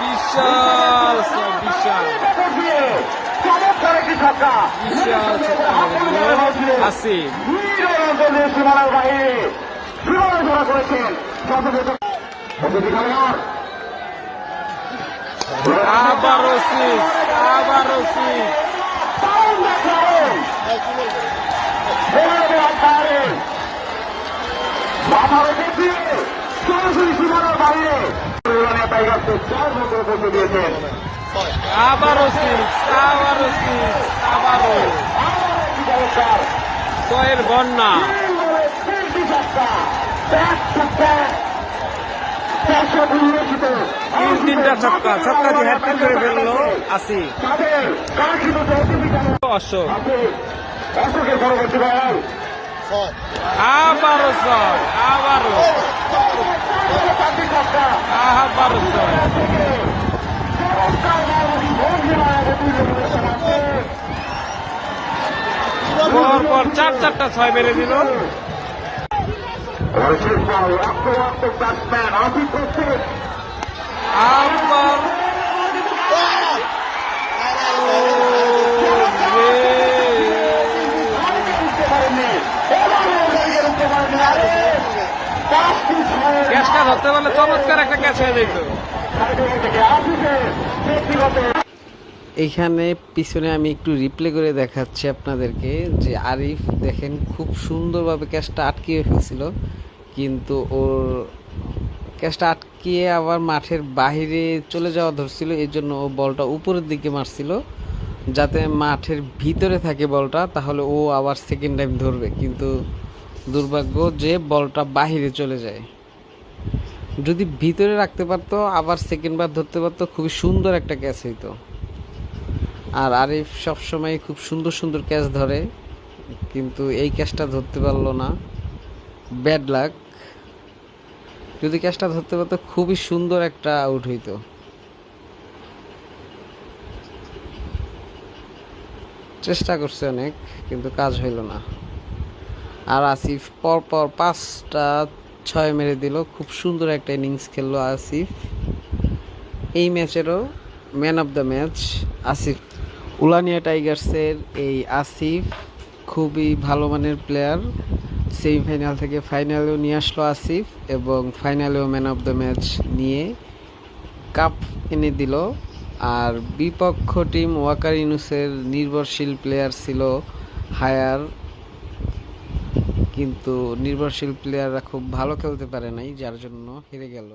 বিশাল বিশাল চমৎকার একটি ছক্কা সরাসরি সীমানার বাইরে। টাইগারকে চার মতো বসে দিয়েছেন। আবারও সিক্স আবারও সিক্স ছয়ের বন্যা। তিন তিনটা ছক্কা ছক্কা দিয়ে হ্যাট্রিক করে ফেলল অতিথিখানা অশোক। অশোকের পরবর্তী আবারও ছয় আবারও আবারও ছয়। পর চার চারটা ছয় মেরে দিল আবার ধরতে পারলে চমৎকার একটা ক্যাচ হয়ে যেত। এখানে পিছনে আমি একটু রিপ্লে করে দেখাচ্ছি আপনাদেরকে যে আরিফ দেখেন খুব সুন্দরভাবে ক্যাচটা আটকিয়ে ফেলছিল, কিন্তু ওর ক্যাচটা আটকিয়ে আবার মাঠের বাইরে চলে যাওয়া ধরছিল এই জন্য ও বলটা উপরের দিকে মারছিল। যাতে মাঠের ভিতরে থাকে বলটা, তাহলে ও আবার সেকেন্ড টাইম ধরবে, কিন্তু দুর্ভাগ্য যে বলটা বাহিরে চলে যায়। যদি ভিতরে রাখতে পারতো, আবার সেকেন্ড বার ধরতে পারতো, খুবই সুন্দর একটা ক্যাচ হইতো। আর আরিফ সবসময় খুব সুন্দর সুন্দর ক্যাচ ধরে, কিন্তু এই ক্যাচটা ধরতে পারল না। ব্যাড লাক যদি ক্যাচটা ধরতে পারতো, খুবই সুন্দর একটা আউট হইতো। চেষ্টা করছে অনেক, কিন্তু কাজ হইল না। আর আসিফ পর পর পাঁচটা ছয় মেরে দিল। খুব সুন্দর একটা ইনিংস খেললো আসিফ। এই ম্যাচেরও man of the match Asif. Ulania টাইগার্সের এই আসিফ খুবই ভালো মানের প্লেয়ার সেমিফাইনাল থেকে ফাইনালেও নিয়ে আসলো আসিফ এবং ফাইনালেও ম্যান অফ দ্য ম্যাচ নিয়ে কাপ এনে দিল। আর বিপক্ষ টিম ওয়াকার ইনুসের নির্ভরশীল প্লেয়ার ছিল হায়ার কিন্তু নির্ভরশীল প্লেয়াররা খুব ভালো খেলতে পারে নাই যার জন্য হেরে গেল।